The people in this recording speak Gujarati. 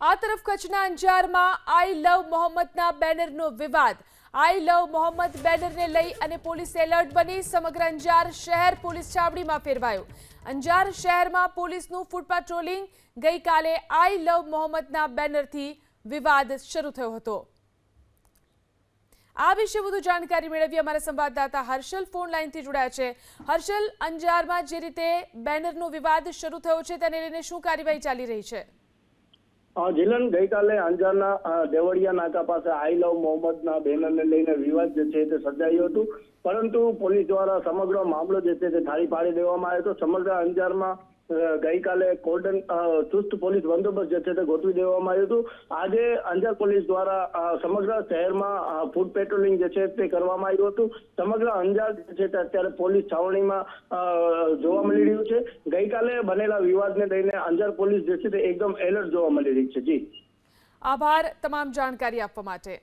આ તરફ કચ્છના અંજારમાં આઈ લવ મોહમ્મદના બેનરનો વિવાદ. આઈ લવ મોહમ્મદ બેનરને લઈ અને પોલીસ એલર્ટ બની સમગ્ર અંજાર શહેર પોલીસ છાવણીમાં ફેરવાયું. અંજાર શહેરમાં પોલીસનું ફૂટ પેટ્રોલિંગ ગઈકાલે આઈ લવ મોહમ્મદના બેનરથી વિવાદ શરૂ થયો હતો. આ વિશે વધુ જાણકારી મેળવી અમારા સંવાદદાતા હર્ષલ. ફોન લાઈનથી જોડાયા છે. હર્ષલ, અંજારમાં જે રીતે બેનરનો વિવાદ શરૂ થયો છે, તેને લઈને શું કાર્યવાહી ચાલી રહી છે? જીલન ગઈકાલે અંજારના દેવળિયા નાકા પાસે આઈ લવ મોહમ્મદના બેનરને લઈને વિવાદ જે છે તે સર્જાયું હતું. પરંતુ પોલીસ દ્વારા સમગ્ર મામલો જે છે તે થાળી પાડી દેવામાં આવ્યો હતો. સમગ્ર અંજારમાં ગઈકાલે કોર્ડન ચુસ્ત પોલીસ બંદોબસ્ત જે છે તે ગોઠવી દેવામાં આવ્યું હતું. આજે અંજાર પોલીસ દ્વારા સમગ્ર શહેરમાં ફૂડ પેટ્રોલિંગ જે છે તે કરવામાં આવ્યું હતું. સમગ્ર અંજાર જે છે તે અત્યારે પોલીસ છાવણીમાં જોવા મળી રહ્યું છે. ગઈકાલે બનેલા વિવાદને લઈને અંજાર પોલીસ જે છે તે એકદમ એલર્ટ જોવા મળી રહી છે. જી. આભાર. તમામ જાણકારી આપવા માટે.